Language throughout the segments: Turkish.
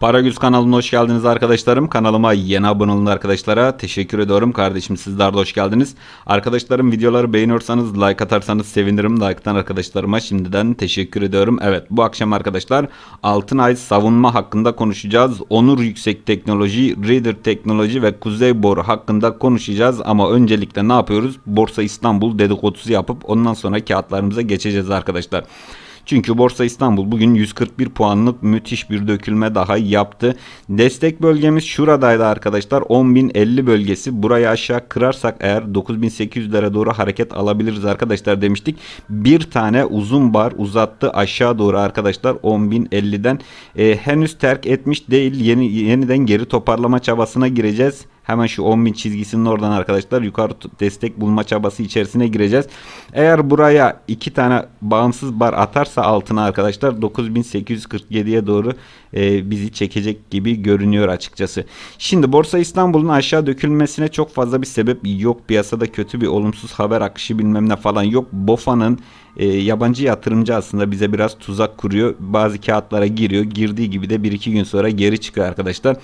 Paragüz kanalına hoş geldiniz arkadaşlarım. Kanalıma yeni abone olun arkadaşlara. Teşekkür ediyorum kardeşim sizler de hoş geldiniz. Arkadaşlarım videoları beğeniyorsanız like atarsanız sevinirim. Like'tan arkadaşlarıma şimdiden teşekkür ediyorum. Evet bu akşam arkadaşlar Altınay savunma hakkında konuşacağız. Onur Yüksek Teknoloji, Reader Teknoloji ve Kuzey Boru hakkında konuşacağız. Ama öncelikle ne yapıyoruz? Borsa İstanbul dedikodusu yapıp ondan sonra kağıtlarımıza geçeceğiz arkadaşlar. Çünkü Borsa İstanbul bugün 141 puanlık müthiş bir dökülme daha yaptı. Destek bölgemiz şuradaydı arkadaşlar. 10.050 bölgesi. Burayı aşağı kırarsak eğer 9.800'lere doğru hareket alabiliriz arkadaşlar demiştik. Bir tane uzun bar uzattı aşağı doğru arkadaşlar 10.050'den. Ee, henüz terk etmiş değil. Yeni, yeniden geri toparlama çabasına gireceğiz. Hemen şu 10.000 çizgisinin oradan arkadaşlar yukarı destek bulma çabası içerisine gireceğiz. Eğer buraya iki tane bağımsız bar atarsa altına arkadaşlar 9.847'ye doğru e, bizi çekecek gibi görünüyor açıkçası. Şimdi Borsa İstanbul'un aşağı dökülmesine çok fazla bir sebep yok. Piyasada kötü bir olumsuz haber akışı bilmem ne falan yok. BOFA'nın e, yabancı yatırımcı aslında bize biraz tuzak kuruyor. Bazı kağıtlara giriyor. Girdiği gibi de 1-2 gün sonra geri çıkıyor arkadaşlar.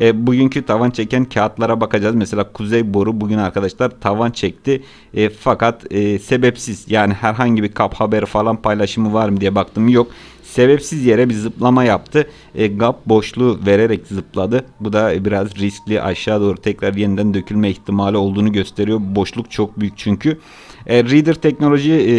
E, bugünkü tavan çeken kağıtlara bakacağız. Mesela Kuzey Boru bugün arkadaşlar tavan çekti. E, fakat e, sebepsiz yani herhangi bir kap haberi falan paylaşımı var mı diye baktım. Yok sebepsiz yere bir zıplama yaptı. E, gap boşluğu vererek zıpladı. Bu da biraz riskli aşağı doğru tekrar yeniden dökülme ihtimali olduğunu gösteriyor. Boşluk çok büyük çünkü. E, Reader teknoloji e,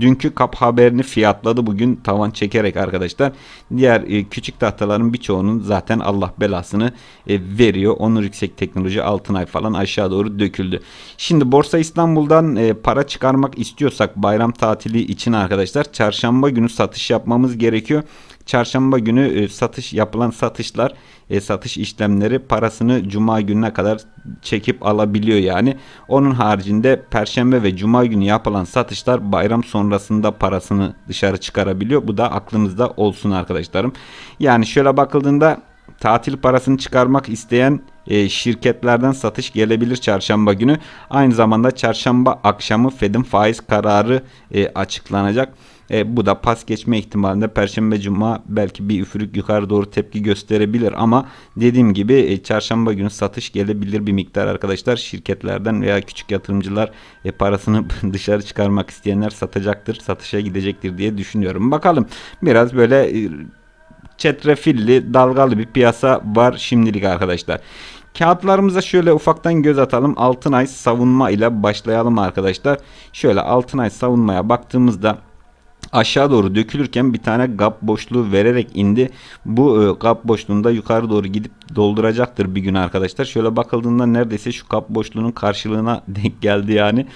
dünkü kap haberini fiyatladı bugün tavan çekerek arkadaşlar. Diğer e, küçük tahtaların birçoğunun zaten Allah belasını e, veriyor. Onur Yüksek Teknoloji Altınay falan aşağı doğru döküldü. Şimdi Borsa İstanbul'dan e, para çıkarmak istiyorsak bayram tatili için arkadaşlar çarşamba günü satış yapmamız gerekiyor. Çarşamba günü e, satış yapılan satışlar e, satış işlemleri parasını cuma gününe kadar çekip alabiliyor yani. Onun haricinde perşembe ve cuma günü yapılan satışlar bayram sonrasında parasını dışarı çıkarabiliyor. Bu da aklınızda olsun arkadaşlarım. Yani şöyle bakıldığında tatil parasını çıkarmak isteyen e, şirketlerden satış gelebilir çarşamba günü. Aynı zamanda çarşamba akşamı Fed'in faiz kararı e, açıklanacak. E, bu da pas geçme ihtimalinde Perşembe Cuma belki bir üfürük yukarı doğru tepki gösterebilir ama dediğim gibi e, Çarşamba günü satış gelebilir bir miktar arkadaşlar şirketlerden veya küçük yatırımcılar e, parasını dışarı çıkarmak isteyenler satacaktır satışa gidecektir diye düşünüyorum. Bakalım biraz böyle e, çetrefilli dalgalı bir piyasa var şimdilik arkadaşlar. Kağıtlarımıza şöyle ufaktan göz atalım. Altınay savunma ile başlayalım arkadaşlar. Şöyle Altınay savunmaya baktığımızda aşağı doğru dökülürken bir tane gap boşluğu vererek indi. Bu e, gap boşluğunda yukarı doğru gidip dolduracaktır bir gün arkadaşlar. Şöyle bakıldığında neredeyse şu gap boşluğunun karşılığına denk geldi yani.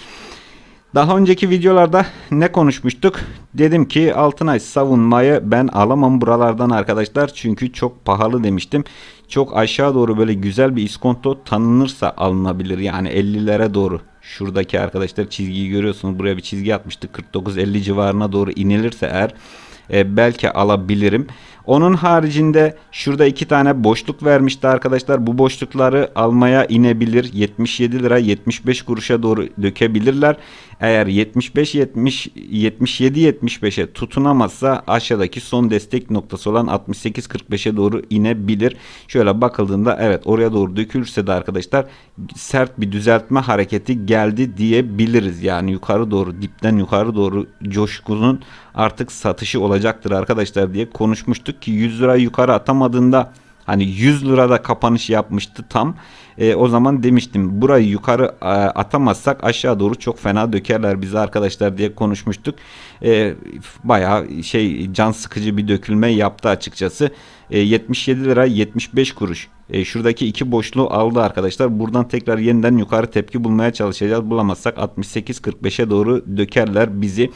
Daha önceki videolarda ne konuşmuştuk? Dedim ki Altınay savunmayı ben alamam buralardan arkadaşlar. Çünkü çok pahalı demiştim. Çok aşağı doğru böyle güzel bir iskonto tanınırsa alınabilir. Yani 50'lere doğru. Şuradaki arkadaşlar çizgiyi görüyorsunuz. Buraya bir çizgi atmıştık. 49-50 civarına doğru inilirse eğer e, belki alabilirim. Onun haricinde şurada iki tane boşluk vermişti arkadaşlar. Bu boşlukları almaya inebilir. 77 lira 75 kuruşa doğru dökebilirler. Eğer 75 70 77 75'e tutunamazsa aşağıdaki son destek noktası olan 68 45'e doğru inebilir. Şöyle bakıldığında evet oraya doğru dökülürse de arkadaşlar sert bir düzeltme hareketi geldi diyebiliriz. Yani yukarı doğru dipten yukarı doğru coşkunun artık satışı olacaktır arkadaşlar diye konuşmuştuk ki 100 lira yukarı atamadığında hani 100 lirada kapanış yapmıştı tam. E, o zaman demiştim burayı yukarı e, atamazsak aşağı doğru çok fena dökerler bizi arkadaşlar diye konuşmuştuk. E, bayağı şey can sıkıcı bir dökülme yaptı açıkçası. E, 77 lira 75 kuruş. E, şuradaki iki boşluğu aldı arkadaşlar. Buradan tekrar yeniden yukarı tepki bulmaya çalışacağız. Bulamazsak 68-45'e doğru dökerler bizi.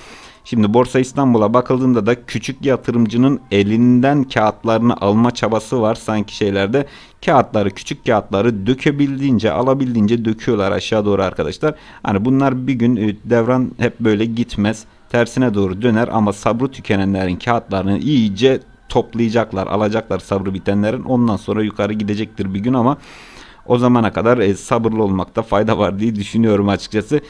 Şimdi Borsa İstanbul'a bakıldığında da küçük yatırımcının elinden kağıtlarını alma çabası var sanki şeylerde. Kağıtları küçük kağıtları dökebildiğince alabildiğince döküyorlar aşağı doğru arkadaşlar. Hani bunlar bir gün e, devran hep böyle gitmez. Tersine doğru döner ama sabrı tükenenlerin kağıtlarını iyice toplayacaklar, alacaklar sabrı bitenlerin. Ondan sonra yukarı gidecektir bir gün ama o zamana kadar e, sabırlı olmakta fayda var diye düşünüyorum açıkçası.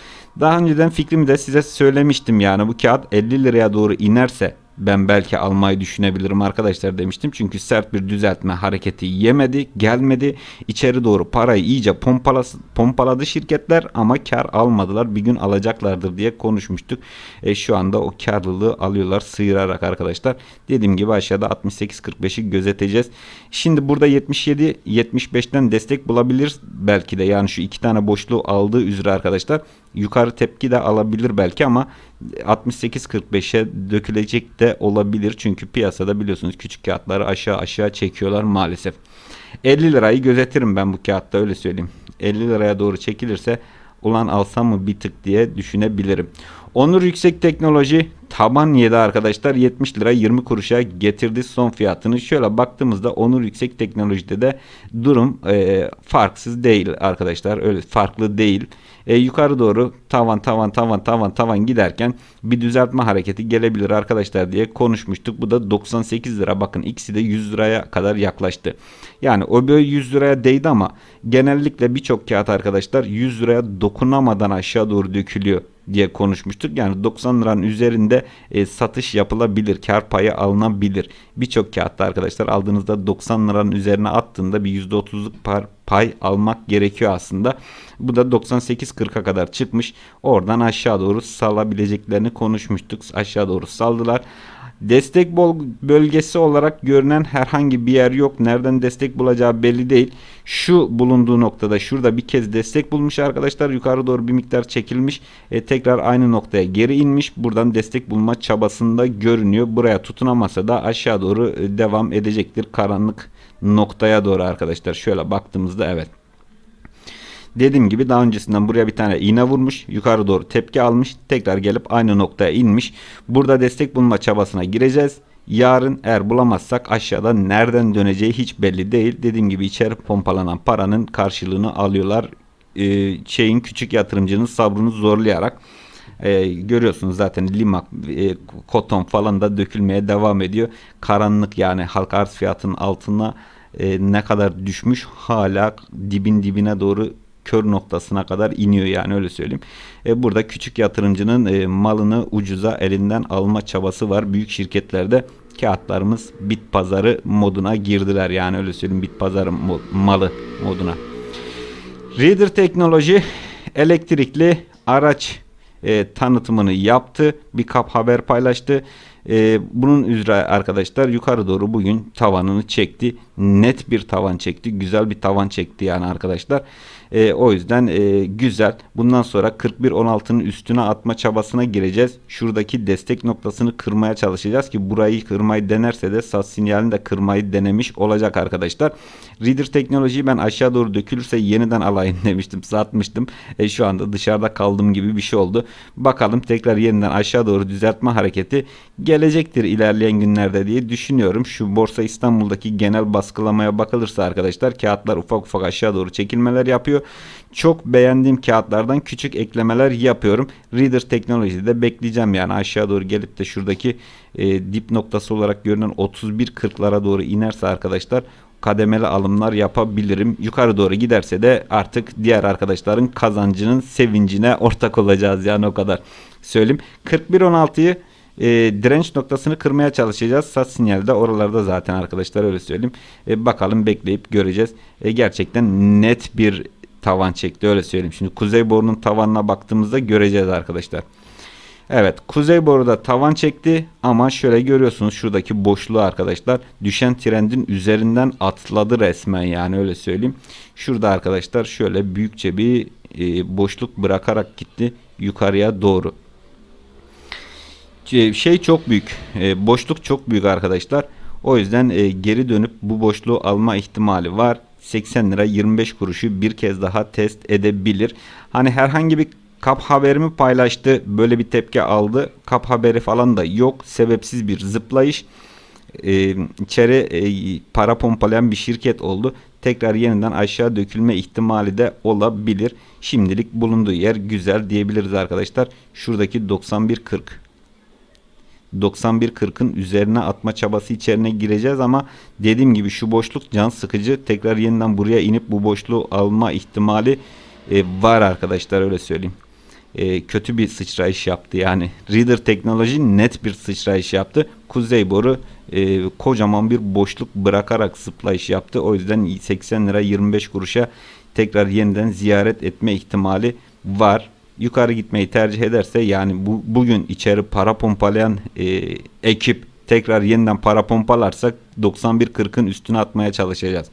Daha önceden fikrimi de size söylemiştim yani bu kağıt 50 liraya doğru inerse ben belki almayı düşünebilirim arkadaşlar demiştim. Çünkü sert bir düzeltme hareketi yemedi, gelmedi. İçeri doğru parayı iyice pompalas- pompaladı şirketler ama kar almadılar. Bir gün alacaklardır diye konuşmuştuk. E, şu anda o karlılığı alıyorlar sıyırarak arkadaşlar. Dediğim gibi aşağıda 68-45'i gözeteceğiz. Şimdi burada 77-75'ten destek bulabilir belki de. Yani şu iki tane boşluğu aldığı üzere arkadaşlar. Yukarı tepki de alabilir belki ama 68-45'e dökülecek de olabilir. Çünkü piyasada biliyorsunuz küçük kağıtları aşağı aşağı çekiyorlar maalesef. 50 lirayı gözetirim ben bu kağıtta öyle söyleyeyim. 50 liraya doğru çekilirse ulan alsam mı bir tık diye düşünebilirim. Onur Yüksek Teknoloji taban yedi arkadaşlar 70 lira 20 kuruşa getirdi son fiyatını. Şöyle baktığımızda Onur Yüksek Teknoloji'de de durum e, farksız değil arkadaşlar. Öyle farklı değil. E, yukarı doğru tavan tavan tavan tavan tavan giderken bir düzeltme hareketi gelebilir arkadaşlar diye konuşmuştuk. Bu da 98 lira. Bakın ikisi de 100 liraya kadar yaklaştı. Yani o böyle 100 liraya değdi ama genellikle birçok kağıt arkadaşlar 100 liraya dokunamadan aşağı doğru dökülüyor diye konuşmuştuk. Yani 90 liranın üzerinde e, satış yapılabilir, kar payı alınabilir. Birçok kağıtta arkadaşlar aldığınızda 90 liranın üzerine attığında bir %30'luk par, pay almak gerekiyor aslında. Bu da 98-40'a kadar çıkmış. Oradan aşağı doğru salabileceklerini konuşmuştuk. Aşağı doğru saldılar. Destek bölgesi olarak görünen herhangi bir yer yok. Nereden destek bulacağı belli değil. Şu bulunduğu noktada şurada bir kez destek bulmuş arkadaşlar. Yukarı doğru bir miktar çekilmiş. E, tekrar aynı noktaya geri inmiş. Buradan destek bulma çabasında görünüyor. Buraya tutunamasa da aşağı doğru e, devam edecektir. Karanlık noktaya doğru arkadaşlar. Şöyle baktığımızda evet. Dediğim gibi daha öncesinden buraya bir tane iğne vurmuş. Yukarı doğru tepki almış. Tekrar gelip aynı noktaya inmiş. Burada destek bulma çabasına gireceğiz. Yarın eğer bulamazsak aşağıda nereden döneceği hiç belli değil. Dediğim gibi içeri pompalanan paranın karşılığını alıyorlar. Ee, şeyin küçük yatırımcının sabrını zorlayarak. Ee, görüyorsunuz zaten limak, e, koton falan da dökülmeye devam ediyor. Karanlık yani halka arz fiyatının altına e, ne kadar düşmüş hala dibin dibine doğru kör noktasına kadar iniyor yani öyle söyleyeyim. E, burada küçük yatırımcının e, malını ucuza elinden alma çabası var. Büyük şirketlerde kağıtlarımız bit pazarı moduna girdiler yani öyle söyleyeyim bit pazarı mo- malı moduna. Reader Teknoloji elektrikli araç e, tanıtımını yaptı. Bir kap haber paylaştı. E, bunun üzere arkadaşlar yukarı doğru bugün tavanını çekti. Net bir tavan çekti. Güzel bir tavan çekti yani arkadaşlar. E, o yüzden e, güzel. Bundan sonra 41.16'nın üstüne atma çabasına gireceğiz. Şuradaki destek noktasını kırmaya çalışacağız ki burayı kırmayı denerse de sat sinyalini de kırmayı denemiş olacak arkadaşlar. Reader teknolojiyi ben aşağı doğru dökülürse yeniden alayım demiştim. Satmıştım. E, şu anda dışarıda kaldığım gibi bir şey oldu. Bakalım tekrar yeniden aşağı doğru düzeltme hareketi gelecektir ilerleyen günlerde diye düşünüyorum. Şu Borsa İstanbul'daki genel baskılamaya bakılırsa arkadaşlar kağıtlar ufak ufak aşağı doğru çekilmeler yapıyor. Çok beğendiğim kağıtlardan küçük eklemeler yapıyorum. Reader teknolojide bekleyeceğim yani aşağı doğru gelip de şuradaki e, dip noktası olarak görünen 31.40'lara doğru inerse arkadaşlar kademeli alımlar yapabilirim. Yukarı doğru giderse de artık diğer arkadaşların kazancının sevincine ortak olacağız yani o kadar söyleyeyim. 41.16'yı e, direnç noktasını kırmaya çalışacağız. Sat sinyali de oralarda zaten arkadaşlar öyle söyleyeyim. E, bakalım bekleyip göreceğiz. E, gerçekten net bir tavan çekti öyle söyleyeyim. Şimdi kuzey borunun tavanına baktığımızda göreceğiz arkadaşlar. Evet kuzey boruda tavan çekti ama şöyle görüyorsunuz şuradaki boşluğu arkadaşlar düşen trendin üzerinden atladı resmen yani öyle söyleyeyim. Şurada arkadaşlar şöyle büyükçe bir e, boşluk bırakarak gitti yukarıya doğru. E, Şey çok büyük e, boşluk çok büyük arkadaşlar. O yüzden e, geri dönüp bu boşluğu alma ihtimali var. 80 lira 25 kuruşu bir kez daha test edebilir. Hani herhangi bir kap haberimi paylaştı. Böyle bir tepki aldı. Kap haberi falan da yok. Sebepsiz bir zıplayış. Ee, içeri e, para pompalayan bir şirket oldu. Tekrar yeniden aşağı dökülme ihtimali de olabilir. Şimdilik bulunduğu yer güzel diyebiliriz arkadaşlar. Şuradaki 91.40 91.40'ın üzerine atma çabası içerine gireceğiz ama dediğim gibi şu boşluk can sıkıcı. Tekrar yeniden buraya inip bu boşluğu alma ihtimali e, var arkadaşlar öyle söyleyeyim. e, kötü bir sıçrayış yaptı. Yani Reader teknoloji net bir sıçrayış yaptı. Kuzey boru e, kocaman bir boşluk bırakarak zıplayış yaptı. O yüzden 80 lira 25 kuruşa tekrar yeniden ziyaret etme ihtimali var. Yukarı gitmeyi tercih ederse yani bu bugün içeri para pompalayan e, ekip tekrar yeniden para pompalarsak 91.40'ın üstüne atmaya çalışacağız.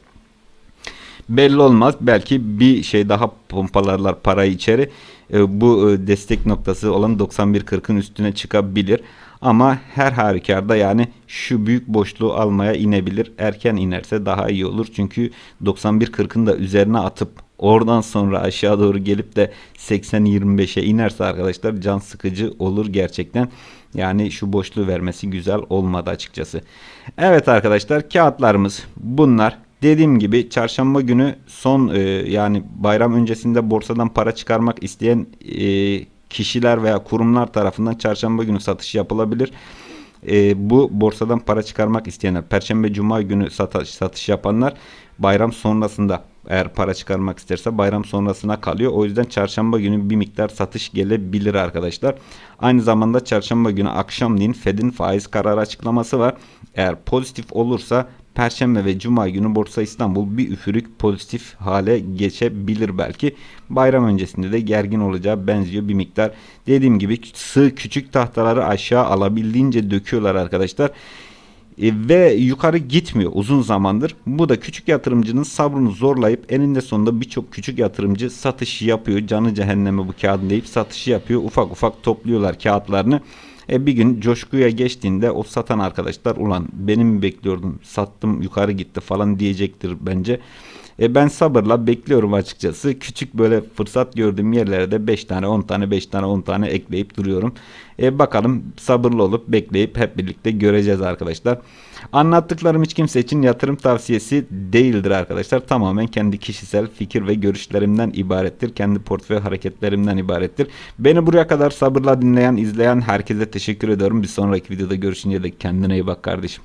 Belli olmaz. Belki bir şey daha pompalarlar parayı içeri. E, bu e, destek noktası olan 91.40'ın üstüne çıkabilir. Ama her halükarda yani şu büyük boşluğu almaya inebilir. Erken inerse daha iyi olur. Çünkü 91.40'ın da üzerine atıp oradan sonra aşağı doğru gelip de 80-25'e inerse arkadaşlar can sıkıcı olur gerçekten. Yani şu boşluğu vermesi güzel olmadı açıkçası. Evet arkadaşlar kağıtlarımız bunlar. Dediğim gibi çarşamba günü son e, yani bayram öncesinde borsadan para çıkarmak isteyen e, kişiler veya kurumlar tarafından çarşamba günü satış yapılabilir. E, bu borsadan para çıkarmak isteyenler, perşembe cuma günü satış, satış yapanlar bayram sonrasında eğer para çıkarmak isterse bayram sonrasına kalıyor. O yüzden çarşamba günü bir miktar satış gelebilir arkadaşlar. Aynı zamanda çarşamba günü akşamleyin Fed'in faiz kararı açıklaması var. Eğer pozitif olursa Perşembe ve Cuma günü Borsa İstanbul bir üfürük pozitif hale geçebilir belki. Bayram öncesinde de gergin olacağı benziyor bir miktar. Dediğim gibi sığ küçük tahtaları aşağı alabildiğince döküyorlar arkadaşlar. E, ve yukarı gitmiyor uzun zamandır. Bu da küçük yatırımcının sabrını zorlayıp eninde sonunda birçok küçük yatırımcı satış yapıyor. Canı cehenneme bu kağıdın deyip satışı yapıyor. Ufak ufak topluyorlar kağıtlarını. E bir gün coşkuya geçtiğinde o satan arkadaşlar ulan benim mi bekliyordum sattım yukarı gitti falan diyecektir bence. E ben sabırla bekliyorum açıkçası. Küçük böyle fırsat gördüğüm yerlere de 5 tane 10 tane 5 tane 10 tane ekleyip duruyorum. E bakalım sabırlı olup bekleyip hep birlikte göreceğiz arkadaşlar. Anlattıklarım hiç kimse için yatırım tavsiyesi değildir arkadaşlar. Tamamen kendi kişisel fikir ve görüşlerimden ibarettir. Kendi portföy hareketlerimden ibarettir. Beni buraya kadar sabırla dinleyen, izleyen herkese teşekkür ediyorum. Bir sonraki videoda görüşünce de kendine iyi bak kardeşim.